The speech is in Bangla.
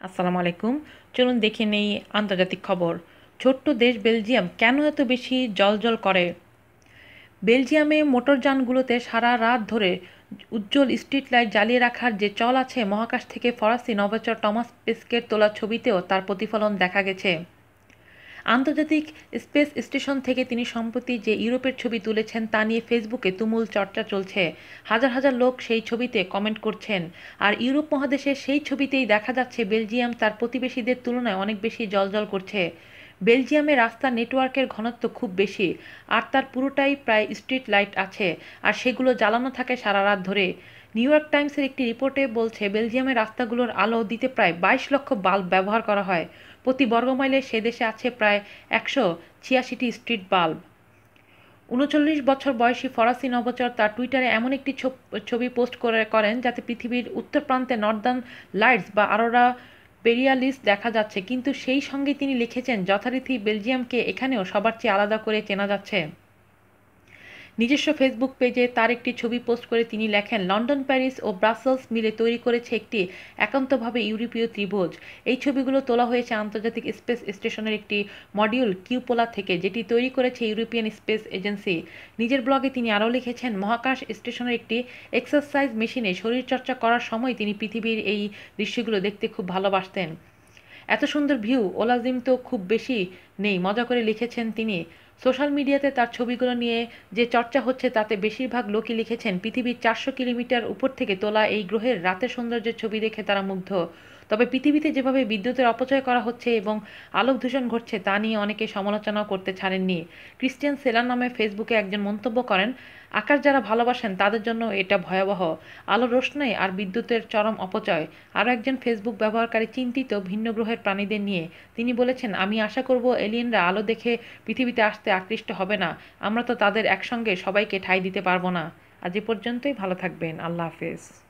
আসসালামু আলাইকুম। চলুন দেখে নেই আন্তর্জাতিক খবর। ছোট্ট দেশ বেলজিয়াম কেন এত বেশি জলজল করে? বেলজিয়ামে মোটরযানগুলোতে সারা রাত ধরে উজ্জ্বল স্ট্রিট লাইট জ্বালিয়ে রাখার যে চল আছে, মহাকাশ থেকে ফরাসি নভোচর টমাস পেস্কের তোলা ছবিতেও তার প্রতিফলন দেখা গেছে। আন্তর্জাতিক স্পেস স্টেশন থেকে তিনি সম্প্রতি যে ইউরোপের ছবি তুলেছেন তা নিয়ে ফেসবুকে তুমুল চর্চা চলছে। হাজার হাজার লোক সেই ছবিতে কমেন্ট করছেন। আর ইউরোপ মহাদেশে সেই ছবিতেই দেখা যাচ্ছে বেলজিয়াম তার প্রতিবেশীদের তুলনায় অনেক বেশি জলজল করছে। বেলজিয়ামে রাস্তা নেটওয়ার্কের ঘনত্ব খুব বেশি, আর তার পুরোটাই প্রায় স্ট্রিট লাইট আছে, আর সেগুলো জ্বালানো থাকে সারা রাত ধরে। নিউ ইয়র্ক টাইমসের একটি রিপোর্টে বলছে, বেলজিয়ামের রাস্তাগুলোর আলো দিতে প্রায় বাইশ লক্ষ বাল্ব ব্যবহার করা হয়। প্রতি বর্গমাইলে সে দেশে আছে প্রায় একশো ছিয়াশিটি স্ট্রিট বাল্ব। উনচল্লিশ বছর বয়সী ফরাসি নবচর তার টুইটারে এমন একটি ছবি পোস্ট করে, করেন যাতে পৃথিবীর উত্তর প্রান্তে নর্দার্ন লাইটস বা আরোরা বেরিয়ালিস দেখা যাচ্ছে। কিন্তু সেই সঙ্গে তিনি লিখেছেন, যথারীতি বেলজিয়ামকে এখানেও সবার চেয়ে আলাদা করে চেনা যাচ্ছে। নিজস্ব ফেসবুক পেজে তার একটি ছবি পোস্ট করে তিনি লেখেন, লন্ডন, প্যারিস ও ব্রাসেলস মিলে তৈরি করেছে একটি একান্তভাবে ইউরোপীয় ত্রিভুজ। এই ছবিগুলো তোলা হয়েছে আন্তর্জাতিক স্পেস স্টেশনের একটি মডিউল কিউপোলা থেকে, যেটি তৈরি করেছে ইউরোপিয়ান স্পেস এজেন্সি নিজের ব্লগে তিনি আরও লিখেছেন, মহাকাশ স্টেশনের একটি এক্সারসাইজ মেশিনে শরীরচর্চা করার সময় তিনি পৃথিবীর এই দৃশ্যগুলো দেখতে খুব ভালোবাসতেন। এত সুন্দর ভিউ ওলাজিম তো খুব বেশি নেই। মজা করে লিখেছেন তিনি সোশ্যাল মিডিয়াতে তার ছবিগুলো নিয়ে যে চর্চা হচ্ছে, তাতে বেশিরভাগ লোকই লিখেছেন, পৃথিবীর চারশো কিলোমিটার উপর থেকে তোলা এই গ্রহের রাতের সৌন্দর্যের ছবি দেখে তারা মুগ্ধ। তবে পৃথিবীতে যেভাবে বিদ্যুতের অপচয় করা হচ্ছে এবং আলোক দূষণ ঘটছে, তা নিয়ে অনেকে সমালোচনাও করতে ছাড়েননি। ক্রিস্টিয়ান সেলার নামে ফেসবুকে একজন মন্তব্য করেন, আকাশ যারা ভালোবাসেন, তাদের জন্য এটা ভয়াবহ। আলো রোশনাই আর বিদ্যুতের চরম অপচয়। আরও একজন ফেসবুক ব্যবহারকারী চিন্তিত ভিন্ন গ্রহের প্রাণীদের নিয়ে। তিনি বলেছেন, আমি আশা করব এলিয়েনরা আলো দেখে পৃথিবীতে আসতে আকৃষ্ট হবে না। আমরা তো তাদের একসঙ্গে সবাইকে ঠাঁই দিতে পারব না। আজ এ পর্যন্তই, ভালো থাকবেন। আল্লাহ হাফেজ।